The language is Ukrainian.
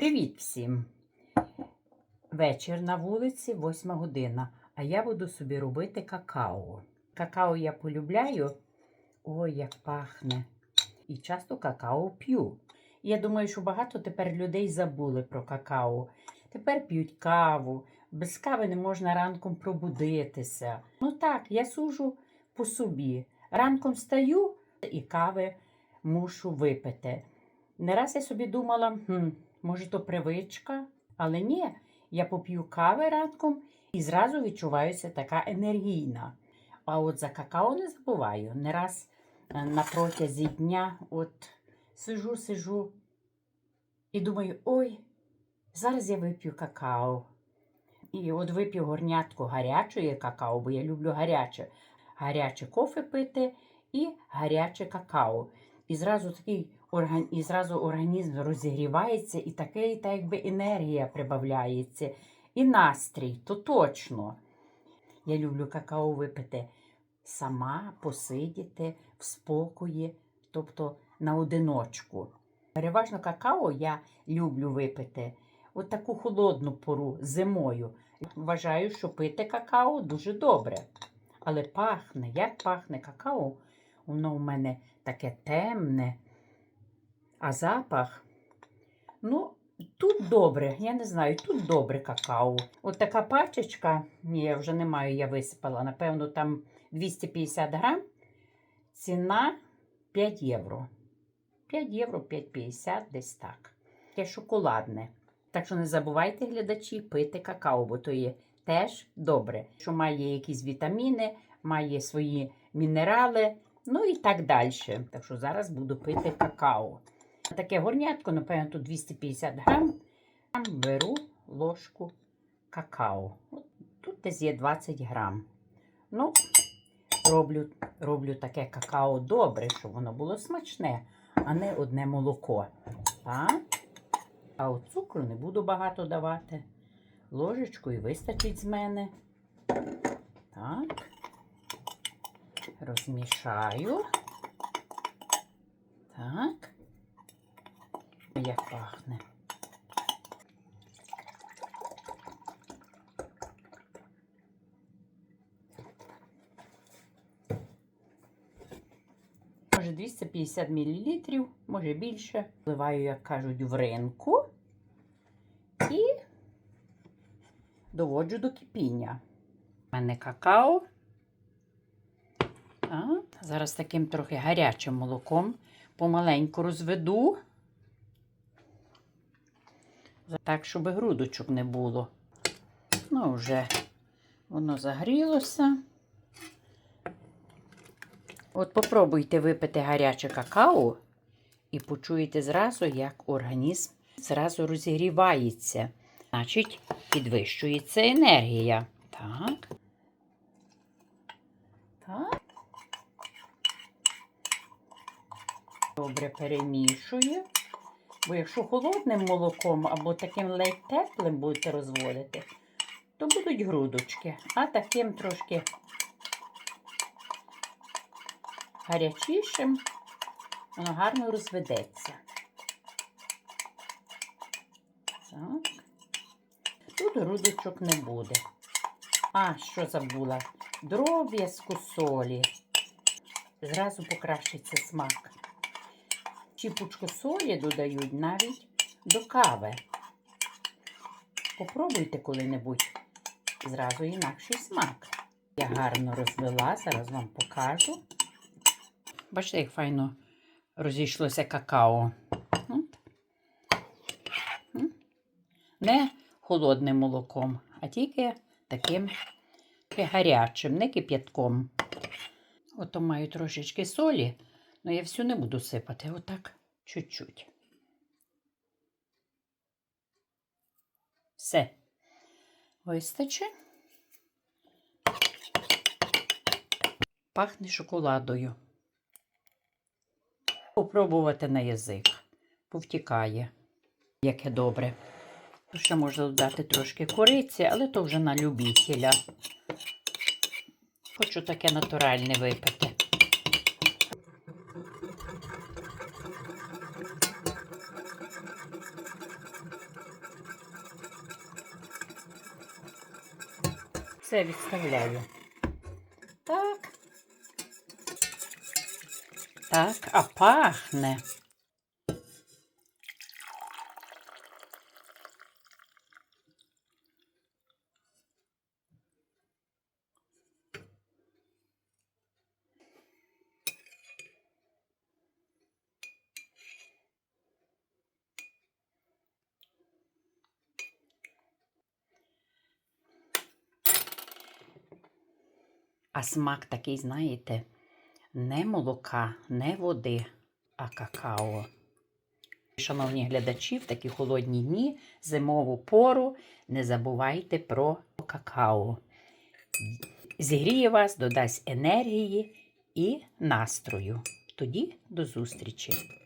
Привіт всім! Вечір на вулиці, 8 година, а я буду собі робити какао. Какао я полюбляю. Ой, як пахне. І часто какао п'ю. Я думаю, що багато тепер людей забули про какао. Тепер п'ють каву. Без кави не можна ранком пробудитися. Ну так, я сужу по собі. Ранком встаю і кави мушу випити. Не раз я собі думала, хм, може, то привичка, але ні, я поп'ю кави ранком і зразу відчуваюся така енергійна. А от за какао не забуваю. Не раз е, на протязі дня от сижу, сижу і думаю, ой, зараз я вип'ю какао. І от вип'ю горнятку гарячої какао, бо я люблю гаряче. Гаряче кофе пити і гаряче какао. І зразу такий орган... і зразу організм розігрівається, і таке, та якби енергія прибавляється, і настрій, то точно. Я люблю какао випити сама, посидіти в спокої, тобто на одиночку. Переважно какао я люблю випити от таку холодну пору зимою. Вважаю, що пити какао дуже добре. Але пахне, як пахне какао, воно в мене таке темне. А запах, ну, тут добре, я не знаю, тут добре какао. От така пачечка, я вже не маю, я висипала, напевно, там 250 грам, ціна 5 євро. 5 євро, 5,50, десь так. Таке шоколадне. Так що не забувайте, глядачі, пити какао, бо то є теж добре, що має якісь вітаміни, має свої мінерали, ну і так далі. Так що зараз буду пити какао. Таке горнятко, напевно, тут 250 грам. Там беру ложку какао. Тут десь є 20 грам. Ну, роблю, роблю таке какао добре, щоб воно було смачне, а не одне молоко. А от цукру не буду багато давати. Ложечку і вистачить з мене. Так. Розмішаю. Так. Як пахне. Може 250 мл, може більше. Вливаю, як кажуть, в ринку і доводжу до кипіння. У мене какао. Зараз таким трохи гарячим молоком помаленьку розведу. Так, щоб грудочок не було. Ну, вже воно загрілося. От попробуйте випити гаряче какао і почуєте зразу, як організм зразу розігрівається. Значить, підвищується енергія. Так. Так. Добре перемішую. Бо якщо холодним молоком або таким ледь теплим будете розводити, то будуть грудочки, а таким трошки гарячішим, воно гарно розведеться. Так. Тут грудочок не буде. А, що забула? Дроб'язку солі. Зразу покращиться смак. Чіпочку солі додають навіть до кави. Попробуйте коли-небудь. Зразу інакший смак. Я гарно розвела, зараз вам покажу. Бачите, як файно розійшлося какао. Не холодним молоком, а тільки таким гарячим, не кип'ятком. Ото маю трошечки солі, але я всю не буду сипати. Отак чуть-чуть. Все. Вистачить. Пахне шоколадою. Попробувати на язик. Повтікає, яке добре. Ще можна додати трошки кориці, але то вже на любителя. Хочу таке натуральне випити. Все відставляю. Так. Так, а пахне. А смак такий, знаєте, не молока, не води, а какао. Шановні глядачі, в такі холодні дні, зимову пору, не забувайте про какао. Зігріє вас, додасть енергії і настрою. Тоді до зустрічі!